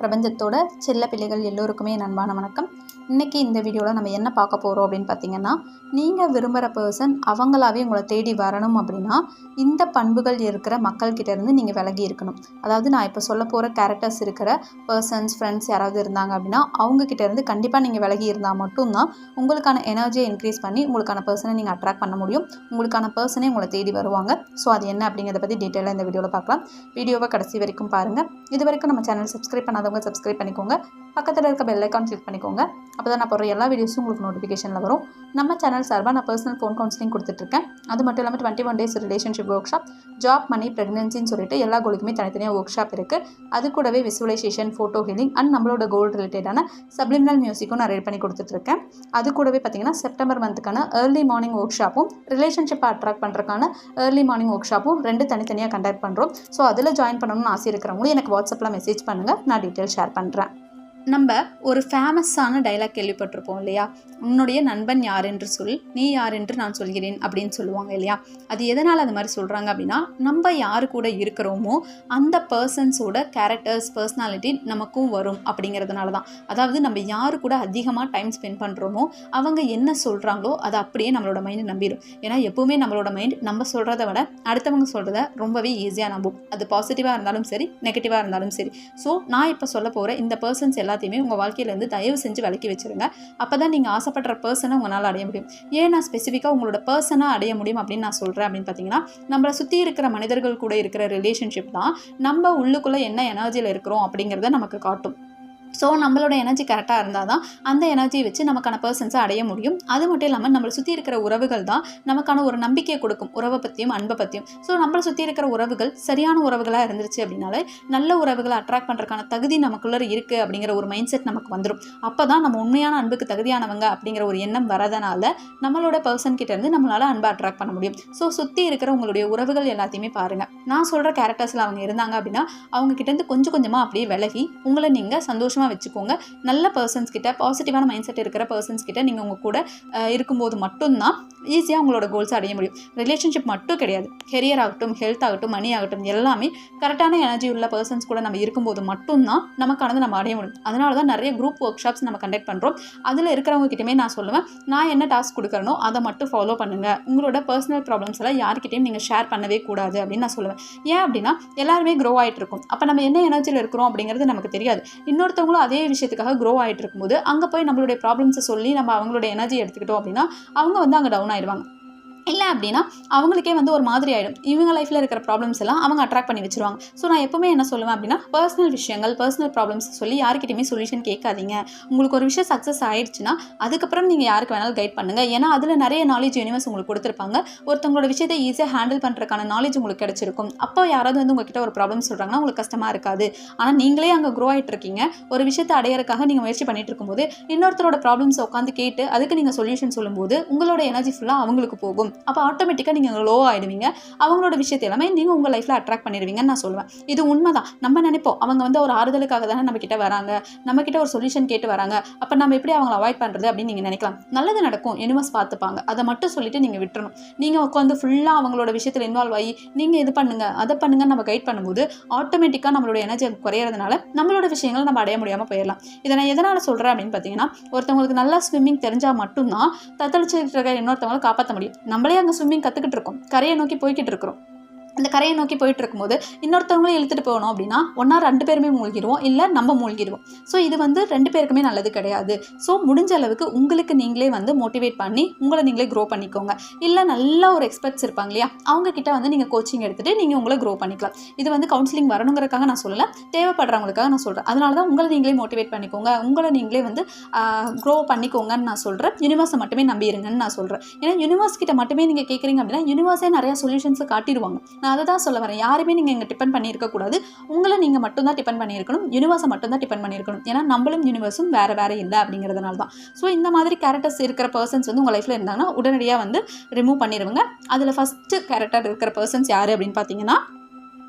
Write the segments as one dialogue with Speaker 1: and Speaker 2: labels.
Speaker 1: பிரபஞ்சத்தோட செல்ல பிள்ளைகள் எல்லோருக்குமே நண்பான வணக்கம். இன்றைக்கி இந்த வீடியோவில் நம்ம என்ன பார்க்க போகிறோம் அப்படின்னு பார்த்தீங்கன்னா நீங்கள் விரும்புகிற பர்சன் அவங்களாவே உங்களை தேடி வரணும் அப்படின்னா இந்த பண்புகள் இருக்கிற மக்கள்கிட்ட இருந்து நீங்கள் விலகி இருக்கணும். அதாவது நான் இப்போ சொல்ல போகிற கேரக்டர்ஸ் இருக்கிற பர்சன்ஸ் ஃப்ரெண்ட்ஸ் யாராவது இருந்தாங்க அப்படின்னா அவங்கக்கிட்ட இருந்து கண்டிப்பாக நீங்கள் விலகி இருந்தால் மட்டும்தான் உங்களுக்கான எனர்ஜியை இன்க்ரீஸ் பண்ணி உங்களுக்கான பர்சனை நீங்கள் அட்ராக்ட் பண்ண முடியும். உங்களுக்கான பர்சனே உங்களை தேடி வருவாங்க. ஸோ அது என்ன அப்படிங்கிறத பற்றி டீட்டெயிலாக இந்த வீடியோவில் பார்க்கலாம். வீடியோவை கடைசி வரைக்கும் பாருங்கள் இது வரைக்கும் நம்ம சேனல் சப்ஸ்கிரைப் பண்ணாதவங்க சப்ஸ்கிரைப் பண்ணிக்கோங்க. பக்கத்தில் இருக்க பெல் ஐக்கான் கிளிக் பண்ணிக்கோங்க. அப்போ தான் நான் போடுற எல்லா வீடியோஸும் உங்களுக்கு நோட்டிஃபிகேஷனில் வரும். நம்ம சேனல் சார்பாக நான் பர்சனல் ஃபோன் கவுன்சிலிங் கொடுத்துட்ருக்கேன். அது மட்டும் இல்லாமல் twenty one days relationship workshop job money ப்ரெக்னன்சின்னு சொல்லிட்டு எல்லா கோலுக்குமே தனித்தனியாக ஒர்க் ஷாப் இருக்குது அது கூடவே விசுவலைசேஷன் ஃபோட்டோ ஹீலிங் அண்ட் நம்மளோட கோல் ரிலேட்டடான சப்ளிமினல் மியூசிக்கும் நான் ரெடி பண்ணி கொடுத்துட்ருக்கேன். அது கூடவே பார்த்தீங்கன்னா செப்டம்பர் மந்த்துக்கான ஏர்லி மார்னிங் ஒர்க் ஷாப்பும் ரிலேஷன்ஷிப்பை அட்ராக்ட் பண்ணுறக்கான ஏர்லி மார்னிங் ஒர்க் ஷாப்பும் ரெண்டு தனித்தனியாக கண்டக்ட் பண்ணுறோம் ஸோ அதில் ஜாயின் பண்ணணும்னு ஆசை இருக்கிறவங்களும் எனக்கு வாட்ஸ்அப்பில் மெசேஜ் பண்ணுங்கள் நான் டீட்டெயில் ஷேர் பண்ணுறேன் நம்ம ஒரு ஃபேமஸான டைலாக் கேள்விப்பட்டிருப்போம் இல்லையா? உன்னுடைய நண்பன் யார் என்று சொல் நீ யார் என்று நான் சொல்கிறேன் அப்படின்னு சொல்லுவாங்க இல்லையா? அது எதனால் அது மாதிரி சொல்கிறாங்க அப்படின்னா நம்ம யார் கூட இருக்கிறோமோ அந்த பர்சன்ஸோட கேரக்டர்ஸ் பர்சனாலிட்டி நமக்கும் வரும் அப்படிங்கிறதுனால தான் அதாவது நம்ம யார் கூட அதிகமாக டைம் ஸ்பெண்ட் பண்ணுறோமோ அவங்க என்ன சொல்கிறாங்களோ அதை அப்படியே நம்மளோட மைண்ட் நம்பிடும் ஏன்னா எப்போவுமே நம்மளோட மைண்ட் நம்ம சொல்கிறத விட அடுத்தவங்க சொல்கிறத ரொம்பவே ஈஸியாக நம்பும். அது பாசிட்டிவாக இருந்தாலும் சரி நெகட்டிவாக இருந்தாலும் சரி. ஸோ நான் இப்போ சொல்ல போகிற இந்த பர்சன்ஸ் எல்லாம் எல்லாத்தையுமே உங்கள் வாழ்க்கையிலேருந்து தயவு செஞ்சு விலக்கி வச்சுருங்க. அப்போ தான் நீங்கள் ஆசைப்படுற பர்சனை உங்களால் அடைய முடியும். ஏன் நான் ஸ்பெசிஃபிக்காக உங்களோட பர்சனாக அடைய முடியும் அப்படின்னு நான் சொல்கிறேன் அப்படின்னு பார்த்தீங்கன்னா நம்மளை சுற்றி இருக்கிற மனிதர்கள் கூட இருக்கிற ரிலேஷன்ஷிப் தான் நம்ம உள்ளுக்குள்ளே என்ன எனர்ஜியில் இருக்கிறோம் அப்படிங்கிறத நமக்கு காட்டும். ஸோ நம்மளோட எனர்ஜி கரெக்டாக இருந்தால் தான் அந்த எனர்ஜியை வச்சு நமக்கான பர்சன்ஸை அடைய முடியும். அது மட்டும் இல்லாமல் நம்மளை சுற்றி இருக்கிற உறவுகள் தான் நமக்கான ஒரு நம்பிக்கையை கொடுக்கும். உறவை பற்றியும் அன்பை பற்றியும் ஸோ நம்மளை சுற்றி இருக்கிற உறவுகள் சரியான உறவுகளாக இருந்துருச்சு அப்படின்னாலே நல்ல உறவுகளை அட்ராக்ட் பண்ணுறதுக்கான தகுதி நமக்குள்ளே இருக்குது அப்படிங்கிற ஒரு மைண்ட் செட் நமக்கு வந்துடும் அப்போ தான் நம்ம உண்மையான அன்புக்கு தகுதியானவங்க அப்படிங்கிற ஒரு எண்ணம் வரதனால நம்மளோட பர்சன் கிட்டேருந்து நம்மளால் அன்பை அட்ராக்ட் பண்ண முடியும். ஸோ சுற்றி இருக்கிற உங்களுடைய உறவுகள் எல்லாத்தையுமே பாருங்கள் நான் சொல்கிற கேரக்டர்ஸில் அவங்க இருந்தாங்க அப்படின்னா அவங்க கிட்டேருந்து கொஞ்சம் கொஞ்சமாக அப்படியே விலகி உங்களை நீங்கள் சந்தோஷம் சந்தோஷமாக வச்சுக்கோங்க. நல்ல பர்சன்ஸ் கிட்ட பாசிட்டிவான மைண்ட் செட் இருக்கிற பர்சன்ஸ் கிட்ட நீங்கள் உங்கள் கூட இருக்கும்போது மட்டும்தான் ஈஸியாக உங்களோட கோல்ஸ் அடைய முடியும். ரிலேஷன்ஷிப் மட்டும் கிடையாது. கெரியர் ஆகட்டும் ஹெல்த் ஆகட்டும் மணி ஆகட்டும் எல்லாமே கரெக்டான எனர்ஜி உள்ள பர்சன்ஸ் கூட நம்ம இருக்கும்போது மட்டும்தான் நமக்கானது நம்ம அடைய முடியும். அதனால தான் நிறைய குரூப் ஒர்க் ஷாப்ஸ் நம்ம கண்டக்ட் பண்ணுறோம் அதில் இருக்கிறவங்க கிட்டேயுமே நான் சொல்லுவேன் நான் என்ன டாஸ்க் கொடுக்குறனோ அதை மட்டும் ஃபாலோ பண்ணுங்கள் உங்களோட பர்சனல் ப்ராப்ளம்ஸ் எல்லாம் யார்கிட்டையும் நீங்கள் ஷேர் பண்ணவே கூடாது அப்படின்னு நான் சொல்லுவேன். ஏன் அப்படின்னா எல்லாருமே க்ரோ ஆகிட்டு இருக்கும். அப்போ நம்ம என்ன எனர்ஜியில் இருக்கிறோம் அப்படிங்கிறது நமக்கு தெரியாது. இன்னொருத்தவங்களும் அதே விஷயத்துக்காக க்ரோ ஆகிட்டு இருக்கும்போது அங்கே போய் நம்மளுடைய ப்ராப்ளம்ஸை சொல்லி நம்ம அவங்களோட எனர்ஜி எடுத்துக்கிட்டோம் அப்படின்னா அவங்க வந்து அங்கே டவுன் ஆயிடுவாங்க இல்லை அப்படின்னா அவங்களுக்கே வந்து ஒரு மாதிரி ஆகிடும் இவங்க லைஃப்பில் இருக்கிற ப்ராப்ளம்ஸ் எல்லாம் அவங்க அட்ராக்ட் பண்ணி வச்சிருவாங்க. ஸோ நான் எப்பவுமே என்ன சொல்லுவேன் அப்படின்னா பர்சனல் விஷயங்கள் பர்சனல் ப்ராப்ளம்ஸ் சொல்லி யாருக்கிட்டையுமே சொல்யூஷன் கேட்காதீங்க. உங்களுக்கு ஒரு விஷயம் சக்ஸஸ் ஆயிடுச்சுன்னா அதுக்கப்புறம் நீங்கள் யாருக்கு வேணாலும் கைட் பண்ணுங்கள் ஏன்னா அதில் நிறைய நாலேஜ் யூனிவர்ஸ் உங்களுக்கு கொடுத்துருப்பாங்க. ஒருத்தவங்களோட விஷயத்தை ஈஸியாக ஹேண்டில் பண்ணுறதுக்கான நாலேஜ் உங்களுக்கு கிடைச்சிருக்கும். அப்போ யாராவது வந்து உங்ககிட்ட ஒரு ப்ராப்ளம் சொல்கிறாங்கன்னா உங்களுக்கு கஷ்டமாக இருக்காது. ஆனால் நீங்களே அங்கே க்ரோ ஆகிட்டு இருக்கீங்க. ஒரு விஷயத்தை அடையறதுக்காக நீங்கள் முயற்சி பண்ணிட்டு இருக்கும்போது இன்னொருத்தரோட ப்ராப்ளம்ஸ் உட்காந்து கேட்டு அதுக்கு நீங்கள் சொல்யூஷன் சொல்லும்போது உங்களோட எனர்ஜி ஃபுல்லாக அவங்களுக்கு போகும். அப்போ ஆட்டோமேட்டிக்காக நீங்கள் லோ ஆகிடுவீங்க அவங்களோட விஷயத்தை எல்லாமே நீங்கள் உங்கள் லைஃப்பில் அட்ராக்ட் பண்ணிடுவீங்கன்னு நான் சொல்லுவேன். இது உண்மைதான். நம்ம நினைப்போம் அவங்க வந்து ஒரு ஆறுதலுக்காக தானே நம்ம கிட்ட வராங்க. நம்ம கிட்ட ஒரு சொல்யூஷன் கேட்டு வராங்க. அப்போ நம்ம எப்படி அவங்கள அவாய்ட் பண்ணுறது அப்படின்னு நீங்கள் நினைக்கலாம். நல்லது நடக்கும் யூனிவர்ஸ் பார்த்துப்பாங்க. அதை மட்டும் சொல்லிட்டு நீங்கள் விட்டுறணும். நீங்கள் உட்காந்து ஃபுல்லாக அவங்களோட விஷயத்தில் இன்வால்வ் ஆகி நீங்கள் இது பண்ணுங்க அதை பண்ணுங்க நம்ம கைட் பண்ணும்போது ஆட்டோமேட்டிக்காக நம்மளோட எனர்ஜி குறையிறதுனால நம்மளோட விஷயங்கள் நம்ம அடைய முடியாமல் போயிடலாம். இதை நான் எதனால் சொல்கிறேன் அப்படின்னு பார்த்தீங்கன்னா ஒருத்தவங்களுக்கு நல்லா ஸ்விம்மிங் தெரிஞ்சால் மட்டும்தான் தத்தளிச்சிருக்க இருக்க இன்னொருத்தவங்களை காப்பாற்ற முடியும். நம்ம நம்மளே அங்கே ஸ்விம்மிங் கற்றுக்கிட்டு இருக்கோம். கரையை நோக்கி போய்கிட்டு இருக்கிறோம். அந்த கரையை நோக்கி போயிட்டு இருக்கும்போது இன்னொருத்தவங்களும் இழுத்துட்டு போகணும் அப்படின்னா ஒன்றா ரெண்டு பேருமே மூழ்கிடுவோம் இல்லை நம்ம மூழ்கிடுவோம் ஸோ இது வந்து ரெண்டு பேருக்குமே நல்லது கிடையாது. ஸோ முடிஞ்ச அளவுக்கு உங்களுக்கு நீங்களே வந்து மோட்டிவேட் பண்ணி உங்களை நீங்களே க்ரோ பண்ணிக்கோங்க. இல்லை நல்ல ஒரு எக்ஸ்பர்ட்ஸ் இருப்பாங்க இல்லையா அவங்க கிட்ட வந்து நீங்கள் கோச்சிங் எடுத்துகிட்டு நீங்கள் உங்களை க்ரோ பண்ணிக்கலாம். இது வந்து கவுன்சிலிங் வரணுங்கிறக்காக நான் சொல்லலை தேவைப்படுறவங்களுக்காக நான் சொல்கிறேன் அதனால தான் உங்களை நீங்களே மோட்டிவேட் பண்ணிக்கோங்க. உங்களை நீங்களே வந்து க்ரோ பண்ணிக்கோங்கன்னு நான் சொல்கிறேன் யூனிவர்ஸை மட்டுமே நம்பிடுங்கன்னு நான் சொல்கிறேன் ஏன்னா யூனிவர்ஸ் கிட்ட மட்டுமே நீங்கள் கேட்குறீங்க அப்படின்னா யூனிவர்ஸே நிறையா சொல்யூஷன்ஸை காட்டிடுவாங்க. நான் அதை தான் சொல்ல வரேன். யாருமே நீங்கள் இங்கே டிபெண்ட் பண்ணியிருக்கக்கூடாது உங்களை நீங்கள் மட்டும்தான் டிபெண்ட் பண்ணியிருக்கணும். யூனிவர்ஸை மட்டும்தான் டிபெண்ட் பண்ணியிருக்கணும். ஏன்னா நம்மளும் யூனிவர்ஸும் வேறு வேறு இல்லை அப்படிங்கிறதுனால தான். ஸோ இந்த மாதிரி கேரக்டர்ஸ் இருக்கிற பர்சன்ஸ் வந்து உங்கள் லைஃப்பில் இருந்தாங்கன்னா உடனடியாக வந்து ரிமூவ் பண்ணிடுவாங்க அதில் ஃபஸ்ட்டு கேரக்டர் இருக்கிற பர்சன்ஸ் யார் அப்படின்னு பார்த்தீங்கன்னா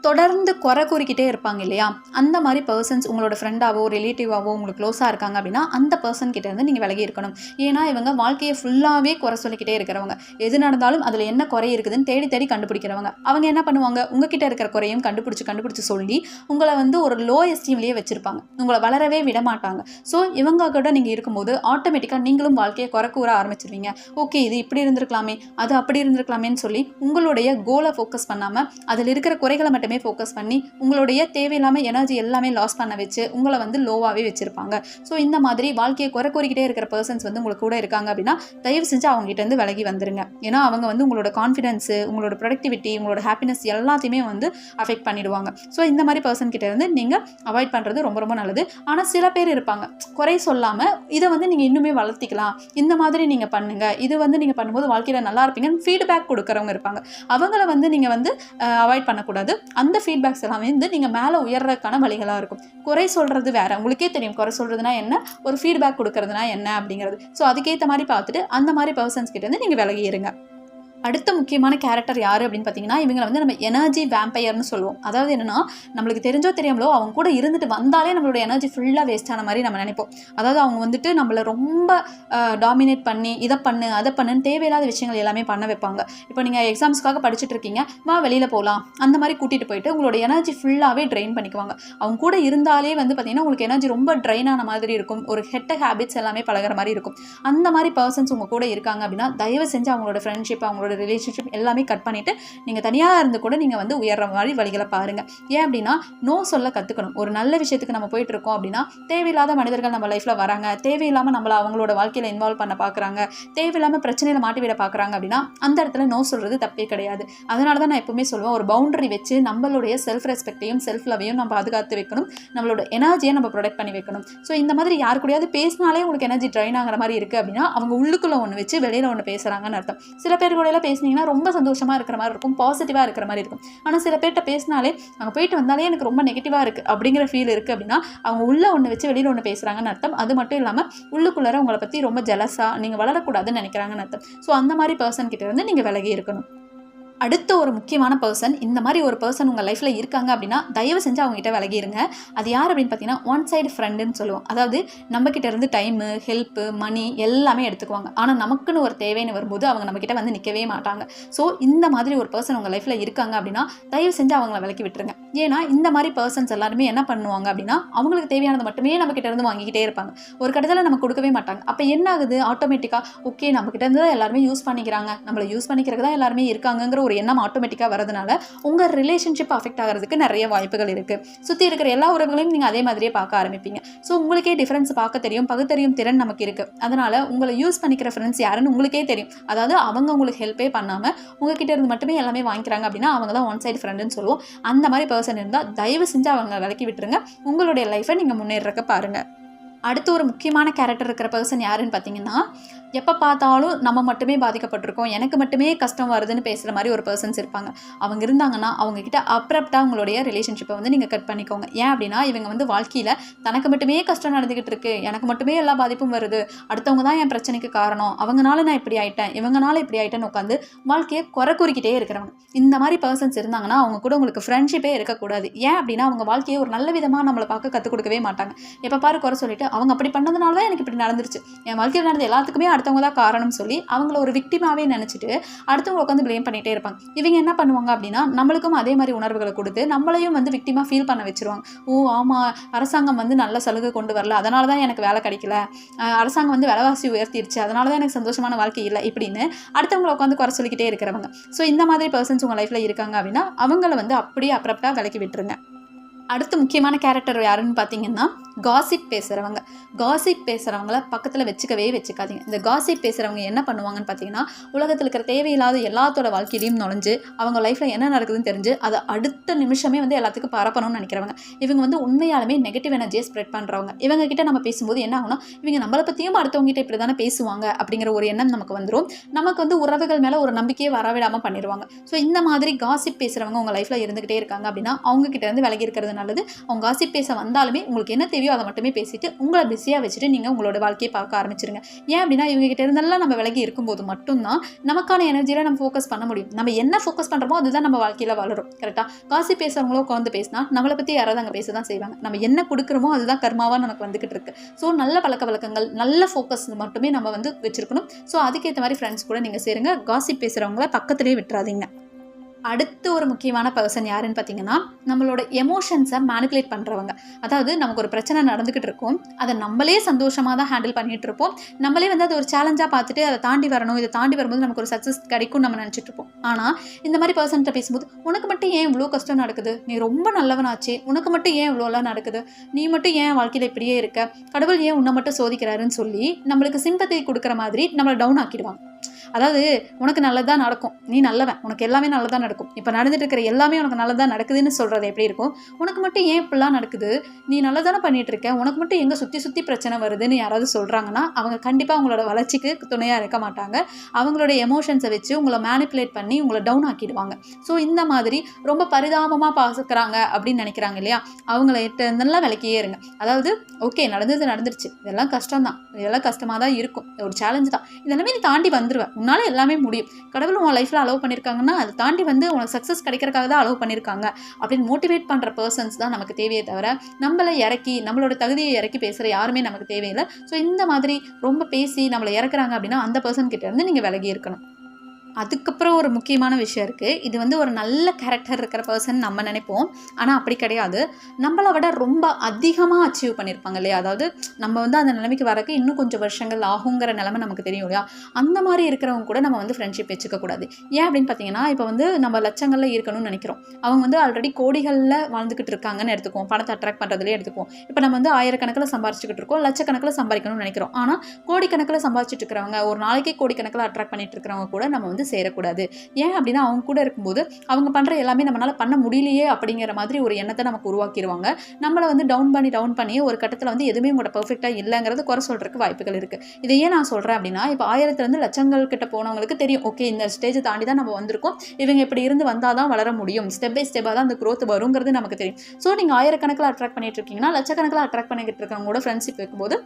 Speaker 1: தொடர்ந்து குறை கூறிக்கிட்டே இருப்பாங்க இல்லையா? அந்த மாதிரி பர்சன்ஸ் உங்களோட ஃப்ரெண்டாவோ ரிலேட்டிவாவோ உங்களுக்கு க்ளோஸாக இருக்காங்க அப்படின்னா அந்த பர்சன் கிட்ட இருந்து நீங்கள் விலகி இருக்கணும். ஏன்னா இவங்க வாழ்க்கையை ஃபுல்லாகவே குறை சொல்லிக்கிட்டே இருக்கிறவங்க. எது நடந்தாலும் அதில் என்ன குறை இருக்குதுன்னு தேடி தேடி கண்டுபிடிக்கிறவங்க. அவங்க என்ன பண்ணுவாங்க? உங்ககிட்ட இருக்கிற குறையும் கண்டுபிடிச்சி கண்டுபிடிச்சி சொல்லி உங்களை வந்து ஒரு லோ எஸ்டீம்லேயே வச்சுருப்பாங்க. உங்களை வளரவே விட மாட்டாங்க. ஸோ இவங்க கூட நீங்கள் இருக்கும்போது ஆட்டோமேட்டிக்காக நீங்களும் வாழ்க்கையை குறை கூற ஆரம்பிச்சிருவீங்க. ஓகே இது இப்படி இருந்திருக்கலாமே அது அப்படி இருந்திருக்கலாமேன்னு சொல்லி உங்களுடைய கோலை ஃபோக்கஸ் பண்ணாமல் அதில் இருக்கிற குறைகளை மட்டும் ஃபோக்கஸ் பண்ணி உங்களுடைய தேவையில்லாமல் எனர்ஜி எல்லாமே லாஸ் பண்ண வச்சு உங்களை வந்து லோவாகவே வச்சுருப்பாங்க. ஸோ இந்த மாதிரி வாழ்க்கையை குறை கூறிக்கிட்டே இருக்கிற பர்சன்ஸ் வந்து உங்களுக்கு கூட இருக்காங்க அப்படின்னா தயவு செஞ்சு அவங்க கிட்ட விலகி வந்துருங்க. ஏன்னா அவங்க வந்து உங்களோட கான்ஃபிடன்ஸு உங்களோட ப்ரொடக்டிவிட்டி உங்களோட ஹாப்பினஸ் எல்லாத்தையுமே வந்து அஃபெக்ட் பண்ணிடுவாங்க. ஸோ இந்த மாதிரி பர்சன் கிட்ட இருந்து நீங்கள் அவாய்ட் பண்ணுறது ரொம்ப ரொம்ப நல்லது. ஆனால் சில பேர் இருப்பாங்க. குறை சொல்லாமல் இதை வந்து நீங்கள் இன்னுமே வளர்த்திக்கலாம். இந்த மாதிரி நீங்கள் பண்ணுங்கள் இது வந்து நீங்கள் பண்ணும்போது வாழ்க்கையில் நல்லா இருப்பீங்கன்னு ஃபீட்பேக் கொடுக்குறவங்க இருப்பாங்க. அவங்கள வந்து நீங்கள் வந்து அவாய்ட் பண்ணக்கூடாது. அந்த ஃபீட்பேக்ஸ் எல்லாமே வந்து நீங்கள் மேலே உயர்றதுக்கான வழிகளாக இருக்கும். குறை சொல்கிறது வேற. உங்களுக்கே தெரியும். குறை சொல்கிறதுனா என்ன? ஒரு ஃபீட்பேக் கொடுக்கறதுனா என்ன அப்படிங்கிறது. ஸோ அதுக்கேற்ற மாதிரி பார்த்துட்டு அந்த மாதிரி பர்சன்ஸ் கிட்டேருந்து நீங்கள் விலகி இருங்க. அடுத்த முக்கியமான கேரக்டர் யார் அப்படின்னு பார்த்தீங்கன்னா இவங்களை வந்து நம்ம எனர்ஜி வேம்பயர்னு சொல்லுவோம். அதாவது என்னன்னா நம்மளுக்கு தெரிஞ்சோ தெரியாமலோ அவங்க கூட இருந்துட்டு வந்தாலே நம்மளோட எனர்ஜி ஃபுல்லாக வேஸ்ட் ஆன மாதிரி நம்ம நினைப்போம். அதாவது அவங்க வந்துட்டு நம்மளை ரொம்ப டாமினேட் பண்ணி இதை பண்ணு அதை பண்ணுன்னு தேவையில்லாத விஷயங்கள் எல்லாமே பண்ண வைப்பாங்க. இப்போ நீங்கள் எக்ஸாம்ஸ்க்காக படிச்சுட்டு இருக்கீங்க வா வெளியில் போகலாம் அந்த மாதிரி கூட்டிகிட்டு போயிட்டு உங்களோட எனர்ஜி ஃபுல்லாகவே ட்ரெயின் பண்ணிக்குவாங்க. அவங்க கூட இருந்தாலே வந்து பார்த்தீங்கன்னா உங்களுக்கு எனர்ஜி ரொம்ப ட்ரெயின் ஆன மாதிரி இருக்கும். ஒரு ஹெட்ட ஹேபிட்ஸ் எல்லாமே பழகுற மாதிரி இருக்கும். அந்த மாதிரி பர்சன்ஸ் உங்கள் கூட இருக்காங்க அப்படின்னா தயவு செஞ்சு அவங்களோட ஃப்ரெண்ட்ஷிப் அவங்களோட ரிலேஷன்ஷிப் எல்லாமே கட் பண்ணிவிட்டு நீங்கள் தனியாக இருந்து கூட நீங்கள் வந்து உயர்ற மாதிரி வழிகளை பாருங்கள் ஏன் அப்படின்னா நோ சொல்ல கற்றுக்கணும் ஒரு நல்ல விஷயத்துக்கு நம்ம போயிட்டு இருக்கோம் அப்படின்னா தேவையில்லாத மனிதர்கள் நம்ம லைஃப்பில் வராங்க. தேவையில்லாமல் நம்மளை அவங்களோட வாழ்க்கையில் இன்வால்வ் பண்ண பார்க்குறாங்க தேவையில்லாமல் பிரச்சனையில் மாட்டி விட பார்க்குறாங்க அப்படின்னா அந்த இடத்துல நோ சொல்கிறது தப்பே கிடையாது. அதனால தான் நான் எப்பவுமே சொல்லுவேன் ஒரு பவுண்டரி வச்சு நம்மளுடைய செல்ஃப் ரெஸ்பெக்டையும் செல்ஃப் லவையும் நம்ம பாதுகாத்து வைக்கணும். நம்மளோட எனர்ஜியை நம்ம ப்ரொடெக்ட் பண்ணி வைக்கணும். ஸோ இந்த மாதிரி யார் கூடயாவது பேசினாலே உங்களுக்கு எனர்ஜி ட்ரைன் ஆகிற மாதிரி இருக்குது அப்படின்னா அவங்க உள்ளுக்குள்ளே ஒன்று வச்சு வெளியில் ஒன்று பேசுகிறாங்கன்னு அர்த்தம். சில பேர் கூட எல்லாம் பேசுனீங்கன்னா ரொம்ப சந்தோஷமாக இருக்கிற மாதிரி இருக்கும் பாசிட்டிவாக இருக்கிற மாதிரி இருக்கும். ஆனால் சில பேர்கிட்ட பேசினாலே அங்கே போயிட்டு வந்தாலே எனக்கு ரொம்ப நெகட்டிவாக இருக்குது அப்படிங்கிற ஃபீல் இருக்குது அப்படின்னா அவங்க உள்ளே ஒன்று வச்சு வெளியில் ஒன்று பேசுகிறாங்கன்னு அர்த்தம். அது மட்டும் இல்லாமல் உள்ளுக்குள்ளார உங்களை பற்றி ரொம்ப ஜலஸாக நீங்கள் வளரக்கூடாதுன்னு நினைக்கிறாங்கன்னு அர்த்தம். ஸோ அந்த மாதிரி பர்சன் கிட்ட இருந்து நீங்கள் விலகி இருக்கணும். அடுத்த ஒரு முக்கியமான பர்சன் இந்த மாதிரி ஒரு பர்சன் உங்கள் லைஃப்பில் இருக்காங்க அப்படின்னா தயவு செஞ்சு அவங்ககிட்ட விலகிருங்க. அது யார் அப்படின்னு பார்த்தீங்கன்னா ஒன் சைடு ஃப்ரெண்டுன்னு சொல்லுவோம். அதாவது நம்மக்கிட்ட இருந்து டைமு ஹெல்ப்பு மணி எல்லாமே எடுத்துக்குவாங்க. ஆனால் நமக்குன்னு ஒரு தேவைன்னு வரும்போது அவங்க நம்மக்கிட்ட வந்து நிற்கவே மாட்டாங்க. ஸோ இந்த மாதிரி ஒரு பர்சன் உங்கள் லைஃப்பில் இருக்காங்க அப்படின்னா தயவு செஞ்சு அவங்கள விலக்கி விட்டுருங்க. ஏன்னா இந்த மாதிரி பர்சன்ஸ் எல்லாருமே என்ன பண்ணுவாங்க அப்படின்னா அவங்களுக்கு தேவையானது மட்டுமே நம்மக்கிட்ட இருந்து வாங்கிக்கிட்டே இருப்பாங்க. ஒரு கட்டத்தில் நம்ம கொடுக்கவே மாட்டாங்க. அப்போ என்ன ஆகுது? ஆட்டோமேட்டிக்காக ஓகே நம்மக்கிட்ட இருந்து தான் எல்லாருமே யூஸ் பண்ணிக்கிறாங்க. நம்மளை யூஸ் பண்ணிக்கிறதுக்கு தான் எல்லாருமே இருக்காங்கங்கிற ஒரு எண்ணம் ஆட்டோமேட்டிக்காக வரதுனால உங்கள் ரிலேஷன்ஷிப் அஃபெக்ட் ஆகிறதுக்கு நிறைய வாய்ப்புகள் இருக்குது சுற்றி இருக்கிற எல்லா உறவுகளையும் நீங்கள் அதே மாதிரியே பார்க்க ஆரம்பிப்பீங்க. ஸோ உங்களுக்கே டிஃப்ரென்ஸ் பார்க்க தெரியும் பகுத்தறியும் திறன் நமக்கு இருக்குது அதனால் உங்களை யூஸ் பண்ணிக்கிற ஃப்ரெண்ட்ஸ் யாருன்னு உங்களுக்கே தெரியும். அதாவது அவங்க உங்களுக்கு ஹெல்ப்பே பண்ணாமல் உங்ககிட்ட இருந்து மட்டுமே எல்லாமே வாங்கிக்கிறாங்க அப்படின்னா அவங்க தான் ஒன் சைடு ஃப்ரெண்டுன்னு சொல்லுவோம். அந்த மாதிரி பர்சன் இருந்தால் தயவு செஞ்சு அவங்க விலக்கி விட்டுருங்க. உங்களுடைய லைஃப்பை நீங்கள் முன்னேறக்க பாருங்கள் அடுத்து ஒரு முக்கியமான கேரக்டர் இருக்கிற பர்சன் யாருன்னு பார்த்தீங்கன்னா எப்போ பார்த்தாலும் நம்ம மட்டுமே பாதிக்கப்பட்டிருக்கோம். எனக்கு மட்டுமே கஷ்டம் வருதுன்னு பேசுகிற மாதிரி ஒரு பர்சன்ஸ் இருப்பாங்க. அவங்க இருந்தாங்கன்னா அவங்கக்கிட்ட அப்ரப்டாக உங்களுடைய ரிலேஷன்ஷிப்பை வந்து நீங்கள் கட் பண்ணிக்கோங்க. ஏன் அப்படின்னா இவங்க வந்து வாழ்க்கையில் தனக்கு மட்டுமே கஷ்டம் நடந்துக்கிட்டு இருக்கு. எனக்கு மட்டுமே எல்லா பாதிப்பும் வருது. அடுத்தவங்க தான் என் பிரச்சனைக்கு காரணம். அவங்கனால நான் இப்படி ஆயிட்டேன். இவங்கனால இப்படி ஆயிட்டேன்னு உட்காந்து வாழ்க்கையை குறை கூறிக்கிட்டே இருக்கிறவங்க. இந்த மாதிரி பர்சன்ஸ் இருந்தாங்கன்னா அவங்க கூட உங்களுக்கு ஃப்ரெண்ட்ஷிப்பே இருக்கக்கூடாது. ஏன் அப்படின்னா அவங்க வாழ்க்கையை ஒரு நல்ல விதமாக நம்மளை பார்க்க கற்றுக் கொடுக்கவே மாட்டாங்க. எப்போ பாரு குறை சொல்லிட்டு அவங்க அப்படி பண்ணதுனால தான் எனக்கு இப்படி நடந்துருச்சு. என் வாழ்க்கையில் நடந்த எல்லாத்துக்குமே அடுத்தவங்க தான் காரணம்னு சொல்லி அவங்கள ஒரு விக்டிமாவே நினச்சிட்டு அடுத்தவங்க உட்காந்து ப்ளேம் பண்ணிகிட்டே இருப்பாங்க. இவங்க என்ன பண்ணுவாங்க அப்படின்னா நம்மளுக்கும் அதே மாதிரி உணர்வுகளை கொடுத்து நம்மளையும் வந்து விக்டிமாக ஃபீல் பண்ண வச்சிருவாங்க. ஓ ஆமாம் அரசாங்கம் வந்து நல்ல சலுகை கொண்டு வரல. அதனால தான் எனக்கு வேலை கிடைக்கல. அரசாங்கம் வந்து விலைவாசி உயர்த்திடுச்சு அதனால தான் எனக்கு சந்தோஷமான வாழ்க்கை இல்லை. இப்படின்னு அடுத்தவங்களை உட்காந்து குறை சொல்லிக்கிட்டே இருக்கிறவங்க. ஸோ இந்த மாதிரி பர்சன்ஸ் உங்கள் லைஃப்பில் இருக்காங்க அப்படின்னா அவங்கள வந்து அப்படியே அப்ரப்டாக விலக்கி விட்டுருங்க. அடுத்து முக்கியமான கேரக்டர் யாருன்னு பார்த்தீங்கன்னா காசிப் பேசுகிறவங்க காசிப் பேசுகிறவங்கள பக்கத்தில் வச்சுக்கவே வச்சுக்காதீங்க. இந்த காசிப் பேசுகிறவங்க என்ன பண்ணுவாங்கன்னு பார்த்தீங்கன்னா உலகத்தில் இருக்கிற தேவையில்லாத எல்லாத்தோட வாழ்க்கையிலையும் நுழைஞ்சு அவங்க லைஃப்பில் என்ன நடக்குதுன்னு தெரிஞ்சு அதை அடுத்த நிமிஷமே வந்து எல்லாத்துக்கும் பரப்பணும்னு நினைக்கிறவங்க. இவங்க வந்து உண்மையாலுமே நெகட்டிவ் எனர்ஜியை ஸ்ப்ரெட் பண்ணுறவங்க இவங்க கிட்ட நம்ம பேசும்போது என்ன ஆகும்னா இவங்க நம்மளை பற்றியும் அடுத்தவங்ககிட்ட இப்படி தானே பேசுவாங்க அப்படிங்கிற ஒரு எண்ணம் நமக்கு வந்துடும் நமக்கு வந்து உறவுகள் மேலே ஒரு நம்பிக்கையை வரவிடாமல் பண்ணிடுவாங்க ஸோ இந்த மாதிரி காசிப் பேசுகிறவங்க உங்கள் லைஃப்பில் இருந்துகிட்டே இருக்காங்க அப்படின்னா அவங்க கிட்ட இருந்து விலகி இருக்கிறது நல்லது. அவங்க காசிப் பேச வந்தாலுமே உங்களுக்கு என்ன தேவையோ அதை மட்டுமே பேசிட்டு உங்களை பிஸியாக வச்சுட்டு நீங்கள் உங்களோட வாழ்க்கையை பார்க்க ஆரம்பிச்சிருங்க. ஏன் அப்படின்னா இவங்க கிட்ட இருந்தெல்லாம் நம்ம விலகி இருக்கும்போது மட்டும்தான் நமக்கான எனர்ஜியில் நம்ம ஃபோக்கஸ் பண்ண முடியும். நம்ம என்ன ஃபோக்கஸ் பண்ணுறோமோ அதுதான் நம்ம வாழ்க்கையில் வளரும். கரெக்டாக காசி பேசுகிறவங்களோ உட்காந்து பேசினா நம்மளை பற்றி யாராவது அங்கே பேச தான் செய்வாங்க. நம்ம என்ன கொடுக்குறோமோ அதுதான் கர்மாவாக நமக்கு வந்துக்கிட்டு இருக்கு. ஸோ நல்ல பழக்க வழக்கங்கள் நல்ல ஃபோக்கஸ் மட்டுமே நம்ம வந்து வச்சிருக்கணும். ஸோ அதுக்கேற்ற மாதிரி ஃப்ரெண்ட்ஸ் கூட நீங்கள் சேருங்க. காசிப் பேசுகிறவங்கள பக்கத்துலேயே விட்டுறாதீங்க. அடுத்து ஒரு முக்கியமான பர்சன் யாருன்னு பார்த்தீங்கன்னா நம்மளோட எமோஷன்ஸை மேனிப்புலேட் பண்ணுறவங்க அதாவது நமக்கு ஒரு பிரச்சனை நடந்துக்கிட்டு இருக்கும் அதை நம்மளே சந்தோஷமாக தான் ஹேண்டில் பண்ணிகிட்டு இருப்போம். நம்மளே வந்து அதை ஒரு சேலஞ்சாக பார்த்துட்டு அதை தாண்டி வரணும் இதை தாண்டி வரும்போது நமக்கு ஒரு சக்ஸஸ் கிடைக்கும் நம்ம நினச்சிட்டு இருப்போம். ஆனால் இந்த மாதிரி பர்சன்கிட்ட பேசும்போது உனக்கு மட்டும் ஏன் இவ்வளோ கஷ்டம் நடக்குது? நீ ரொம்ப நல்லவனாச்சு. உனக்கு மட்டும் ஏன் இவ்வளோலாம் நடக்குது? நீ மட்டும் ஏன் வாழ்க்கையில் இப்படியே இருக்க? கடவுள் ஏன் உன்னை மட்டும் சோதிக்கிறாருன்னு சொல்லி நம்மளுக்கு சிம்பத்தை கொடுக்குற மாதிரி நம்மளை டவுன் ஆக்கிடுவாங்க. அதாவது உனக்கு நல்லதாக நடக்கும். நீ நல்லவன். உனக்கு எல்லாமே நல்லதாக நடக்கும். இப்போ நடந்துட்டு இருக்கிற எல்லாமே உனக்கு நல்லதாக நடக்குதுன்னு சொல்கிறது எப்படி இருக்கும்? உனக்கு மட்டும் ஏன் இப்படிலாம் நடக்குது? நீ நல்லதானே பண்ணிட்டு இருக்க உனக்கு மட்டும் எங்கே சுற்றி சுற்றி பிரச்சனை வருதுன்னு யாராவது சொல்கிறாங்கன்னா அவங்க கண்டிப்பாக அவங்களோட வளர்ச்சிக்கு துணையாக இருக்க மாட்டாங்க. அவங்களோட எமோஷன்ஸை வச்சு உங்களை மேனிப்புலேட் பண்ணி உங்களை டவுன் ஆக்கிடுவாங்க. ஸோ இந்த மாதிரி ரொம்ப பரிதாபமாக பார்க்குறாங்க அப்படின்னு நினைக்கிறாங்க இல்லையா? அவங்கள இருந்தெல்லாம் விலக்கியே இருங்க. அதாவது ஓகே நடந்தது நடந்துருச்சு. இதெல்லாம் கஷ்டம் தான் இதெல்லாம் கஷ்டமாக தான் இருக்கும். ஒரு சேலஞ்சு தான். இதெல்லாமே நீ தாண்டி வந்து வந்துடுவேன் உன்னால் எல்லாமே முடியும். கடவுள் உன் லைஃப்பில் அலோவ் பண்ணியிருக்காங்கன்னா அதை தாண்டி வந்து உனக்கு சக்ஸஸ் கிடைக்கிறக்காக தான் அலோவ் பண்ணியிருக்காங்க அப்படின்னு மோட்டிவேட் பண்ணுற பர்சன்ஸ் தான் நமக்கு தேவையே தவிர நம்மளை இறக்கி நம்மளோட தகுதியை இறக்கி பேசுகிற யாருமே நமக்கு தேவையில்லை. ஸோ இந்த மாதிரி ரொம்ப பேசி நம்மளை இறக்குறாங்க அப்படின்னா அந்த பர்சன் கிட்டேருந்து நீங்கள் விலகி இருக்கணும். அதுக்கப்புறம் ஒரு முக்கியமான விஷயம் இருக்குது இது வந்து ஒரு நல்ல கேரக்டர் இருக்கிற பர்சன் நம்ம நினைப்போம். ஆனால் அப்படி கிடையாது. நம்மளை விட ரொம்ப அதிகமாக அச்சீவ் பண்ணியிருப்பாங்க இல்லையா? அதாவது நம்ம வந்து அந்த நிலைமைக்கு வரக்கு இன்னும் கொஞ்சம் வருஷங்கள் ஆகுங்கிற நிலமை நமக்கு தெரியும் இல்லையா? அந்த மாதிரி இருக்கிறவங்க கூட நம்ம வந்து ஃப்ரெண்ட்ஷிப் வச்சுக்கக்கூடாது ஏன் அப்படின்னு பார்த்தீங்கன்னா இப்போ வந்து நம்ம லட்சங்களில் இருக்கணும்னு நினைக்கிறோம். அவங்க வந்து ஆல்ரெடி கோடிகளில் வாழ்ந்துக்கிட்டு இருக்காங்கன்னு எடுத்துக்குவோம். பணத்தை அட்ராக்ட் பண்ணுறதுலேயே எடுத்துக்குவோம். இப்போ நம்ம வந்து ஆயிரக்கணக்கில் சம்பாரிச்சுக்கிட்டு இருக்கோம். லட்சக்கணக்கில் சம்பாதிக்கணும்னு நினைக்கிறோம். ஆனால் கோடிக்கணக்கில் சம்பாதிச்சுட்டு இருக்கிறவங்க ஒரு நாளைக்கே கோடிக்கணக்கில் அட்ராக்ட் பண்ணிட்டு இருக்கிறவங்க கூட நம்ம வந்து சேரக்கூடாது. ஏன் அப்படின்னா அவங்க கூட இருக்கும்போது அவங்க பண்ணுற எல்லாமே நம்மளால் பண்ண முடியலையே அப்படிங்கிற மாதிரி ஒரு எண்ணத்தை நமக்கு உருவாக்கிடுவாங்க நம்மளை வந்து டவுன் பண்ணி டவுன் பண்ணி ஒரு கட்டத்தில் வந்து எதுவுமே உங்களோட பர்ஃபெக்டாக இல்லைங்கிறது குறை சொல்கிறதுக்கு வாய்ப்புகள் இருக்குது இதை ஏன் நான் சொல்கிறேன் அப்படின்னா இப்போ ஆயிரத்துலேருந்து லட்சங்கள் கிட்ட போனவங்களுக்கு தெரியும். ஓகே இந்த ஸ்டேஜை தாண்டி தான் நம்ம வந்திருக்கோம். இவங்க இப்படி இருந்து வந்தால் தான் வளர முடியும். ஸ்டெப் பை ஸ்டெப்பாக தான் அந்த க்ரோத் வருங்கிறது நமக்கு தெரியும். ஸோ நீங்கள் ஆயிரக்கணக்கில் அட்ராக்ட் பண்ணிட்டு இருக்கீங்கன்னா லட்சக்கணக்கில் அட்ராக்ட் பண்ணிக்கிட்டு இருக்கவங்க கூட ஃப்ரெண்ட்ஷிப் வைக்கும்போது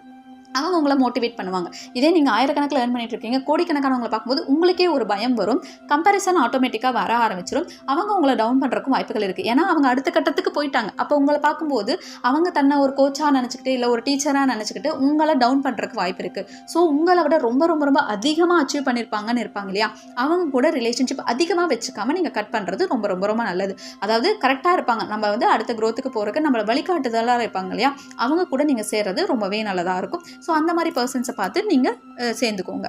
Speaker 1: அவங்க உங்களை மோட்டிவேட் பண்ணுவாங்க. இதே நீங்கள் ஆயிரக்கணக்கில் ஏர்ன் பண்ணிட்டு இருக்கீங்க கோடிக்கணக்கானவங்களை பார்க்கும்போது உங்களுக்கே ஒரு பயம் வரும். கம்பேரிசன் ஆட்டோமேட்டிக்காக வர ஆரம்பிச்சிடும் அவங்க உங்களை டவுன் பண்ணுறக்கும் வாய்ப்புகள் இருக்குது ஏன்னா அவங்க அடுத்த கட்டத்துக்கு போயிட்டாங்க. அப்போ உங்களை பார்க்கும்போது அவங்க தன்னை ஒரு கோச்சாக நினச்சிக்கிட்டு இல்லை ஒரு டீச்சராக நினச்சிக்கிட்டு உங்களை டவுன் பண்ணுறக்கு வாய்ப்பு இருக்குது ஸோ உங்களை விட ரொம்ப ரொம்ப ரொம்ப அதிகமாக அச்சீவ் பண்ணியிருப்பாங்கன்னு இருப்பாங்க இல்லையா? அவங்க கூட ரிலேஷன்ஷிப் அதிகமாக வச்சுக்காம நீங்கள் கட் பண்ணுறது ரொம்ப ரொம்ப ரொம்ப நல்லது. அதாவது கரெக்டாக இருப்பாங்க. நம்ம வந்து அடுத்த க்ரோத்துக்கு போகிறக்கு போகிறதுக்கு நம்மளை வழிகாட்டுதலாக இருப்பாங்க இல்லையா? அவங்க கூட நீங்கள் சேர்றது ரொம்பவே நல்லதாக இருக்கும். ஸோ அந்த மாதிரி பர்சன்ஸை பார்த்து நீங்கள் சேர்ந்துக்கோங்க.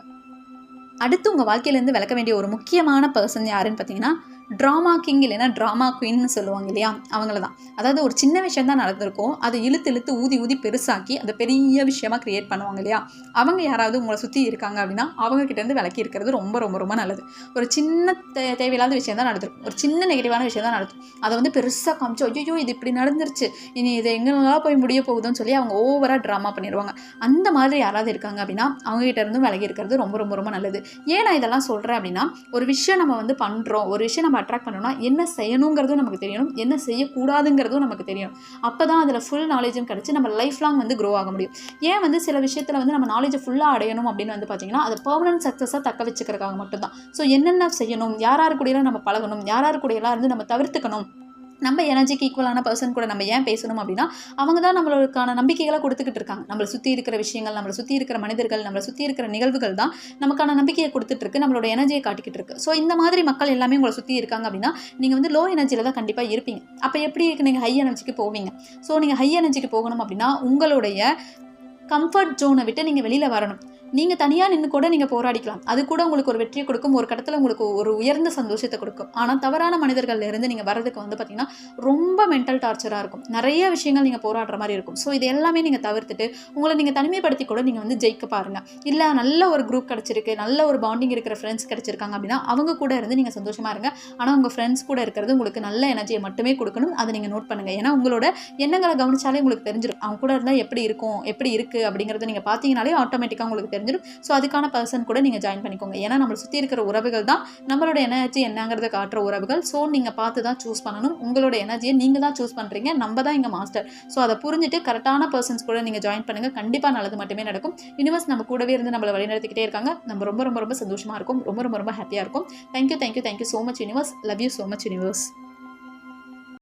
Speaker 1: அடுத்து உங்கள் வாழ்க்கையிலேருந்து விளக்க வேண்டிய ஒரு முக்கியமான பர்சன் யாருன்னு பார்த்தீங்கன்னா ட்ராமா கிங் இல்லைன்னா ட்ராமா குயின்னு சொல்லுவாங்க இல்லையா? அவங்கள தான் அதாவது ஒரு சின்ன விஷயம் தான் நடந்திருக்கும். அதை இழுத்து இழுத்து ஊதி ஊதி பெருசாக்கி அதை பெரிய விஷயமா கிரியேட் பண்ணுவாங்க இல்லையா? அவங்க யாராவது உங்களை சுற்றி இருக்காங்க அப்படின்னா அவங்கக்கிட்டேருந்து விலக்கி இருக்கிறது ரொம்ப ரொம்ப ரொம்ப நல்லது. ஒரு சின்ன தே தேவையில்லாத விஷயம் தான் நடந்திருக்கும். ஒரு சின்ன நெகட்டிவான விஷயம் தான் நடக்கும் அதை வந்து பெருசாக காமிச்சு ஐயோ இது இப்படி நடந்துருச்சு. இனி இது எங்கெல்லாம் போய் முடிய போகுதுன்னு சொல்லி அவங்க ஓவராக ட்ராமா பண்ணிடுவாங்க. அந்த மாதிரி யாராவது இருக்காங்க அப்படின்னா அவங்ககிட்ட இருந்தும் விலகி இருக்கிறது ரொம்ப ரொம்ப ரொம்ப நல்லது. ஏன் நான் இதெல்லாம் சொல்கிறேன் அப்படின்னா ஒரு விஷயம் நம்ம வந்து பண்ணுறோம் ஒரு விஷயம் நம்ம அட்ராக்ட் பண்ணணும்னா என்ன செய்யணுங்கிறதும் நமக்கு தெரியணும். என்ன செய்யக்கூடாதுங்கிறதும் நமக்கு தெரியணும். அப்போ தான் அதில் ஃபுல் நாலேஜும் கிடச்சி நம்ம லைஃப் லாங் வந்து க்ரோ ஆக முடியும். ஏன் வந்து சில விஷயத்தில் வந்து நம்ம நாலேஜை ஃபுல்லாக அடையணும் அப்படின்னு வந்து பார்த்தீங்கன்னா அது பர்மனன்ட் சக்ஸஸாக தக்க வச்சுக்கிறதுக்காக மட்டும்தான். ஸோ என்னென்ன செய்யணும்? யார் யார் கூடயெல்லாம் நம்ம பழகணும்? யார் யார் கூடயெல்லாம் இருந்து நம்ம தவிர்த்துக்கணும்? நம்ம எனர்ஜிக்கு ஈக்குவலான பர்சன் கூட நம்ம ஏன் பேசணும் அப்படின்னா அவங்க தான் நம்மளுக்கான நம்பிக்கைகளை கொடுத்துக்கிட்டு இருக்காங்க. நம்மளை சுற்றி இருக்கிற விஷயங்கள் நம்மளை சுற்றி இருக்கிற மனிதர்கள் நம்மளை சுற்றி இருக்கிற நிகழ்வுகள் தான் நமக்கான நம்பிக்கையை கொடுத்துட்டு இருக்கு நம்மளோட எனர்ஜியை காட்டிக்கிட்டு இருக்கு. ஸோ இந்த மாதிரி மக்கள் எல்லாமே உங்களை சுற்றி இருக்காங்க அப்படின்னா நீங்கள் வந்து லோ எனர்ஜியில் தான் கண்டிப்பாக இருப்பீங்க. அப்போ எப்படி நீங்கள் ஹை எனர்ஜிக்கு போவீங்க. ஸோ நீங்கள் ஹை எனர்ஜிக்கு போகணும் அப்படின்னா உங்களுடைய கம்ஃபர்ட் ஜோனை விட்டு நீங்கள் வெளியில் வரணும். நீங்கள் தனியாக நின்று கூட நீங்கள் போராடிக்கலாம். அது கூட உங்களுக்கு ஒரு வெற்றியை கொடுக்கும். ஒரு கட்டத்தில் உங்களுக்கு ஒரு உயர்ந்த சந்தோஷத்தை கொடுக்கும். ஆனால் தவறான மனிதர்கள் இருந்து நீங்கள் வர்றதுக்கு வந்து பார்த்திங்கன்னா ரொம்ப மென்டல் டார்ச்சராக இருக்கும். நிறைய விஷயங்கள் நீங்கள் போராடுற மாதிரி இருக்கும். ஸோ இது எல்லாமே நீங்கள் தவிர்த்துட்டு உங்களை நீங்கள் தனிமைப்படுத்தி கூட நீங்கள் வந்து ஜெயிக்க பாருங்கள் இல்லை நல்ல ஒரு குரூப் கிடச்சிருக்கு நல்ல ஒரு பாண்டிங் இருக்கிற ஃப்ரெண்ட்ஸ் கிடச்சிருக்காங்க அப்படின்னா அவங்க கூட இருந்து நீங்கள் சந்தோஷமாக இருங்க. ஆனால் உங்கள் ஃப்ரெண்ட்ஸ் கூட இருக்கிறது உங்களுக்கு நல்ல எனர்ஜியை மட்டுமே கொடுக்கணும். அதை நீங்கள் நோட் பண்ணுங்கள் ஏன்னா உங்களோட எண்ணங்களை கவனிச்சாலே உங்களுக்கு தெரிஞ்சிடும் அவங்க கூட இருந்தால் எப்படி இருக்கும் எப்படி இருக்குது அப்படிங்கிறத நீங்கள் பார்த்தீங்கனாலே ஆட்டோமேட்டிக்காக உங்களுக்கு தெரிஞ்சிடும். ஸோ அதுக்கான பர்சன் கூட நீங்கள் ஜாயின் பண்ணிக்கோங்க. ஏன்னா நம்மளை சுற்றி இருக்கிற உறவுகள் தான் நம்மளோட எனர்ஜி என்னங்கிறத காட்டுற உறவுகள். ஸோ நீங்கள் பார்த்து தான் சூஸ் பண்ணணும். உங்களோட எனர்ஜியை நீங்கள் தான் சூஸ் பண்ணுறீங்க நம்ம தான் இங்கே மாஸ்டர் ஸோ அதை புரிஞ்சுட்டு கரெக்டான பர்சன்ஸ் கூட நீங்கள் ஜாயின் பண்ணுங்கள் கண்டிப்பாக நல்லது மட்டுமே நடக்கும். யூனிவர்ஸ் நம்ம கூடவே இருந்து நம்மளை வழிநடத்திக்கிட்டே இருக்காங்க. நம்ம ரொம்ப ரொம்ப ரொம்ப சந்தோஷமாக இருக்கும். ரொம்ப ரொம்ப ரொம்ப ஹாப்பியாக இருக்கும். Thank you thank you thank you so much universe love you so much universe